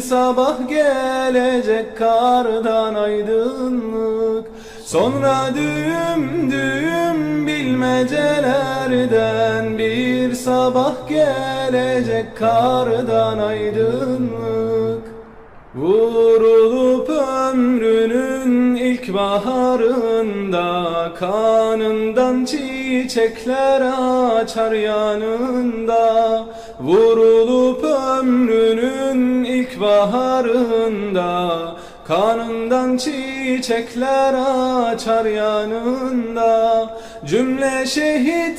sabah gelecek kardan aydınlık. Sonra düğüm düğüm bilmecelerden bir sabah gelecek kardan aydınlık. Vurulup ömrünün ilk baharında Kanından çiçekler açar yanında. Vurulup ömrünün ilk baharında Kanından çiçekler açar yanında. Cümle şehit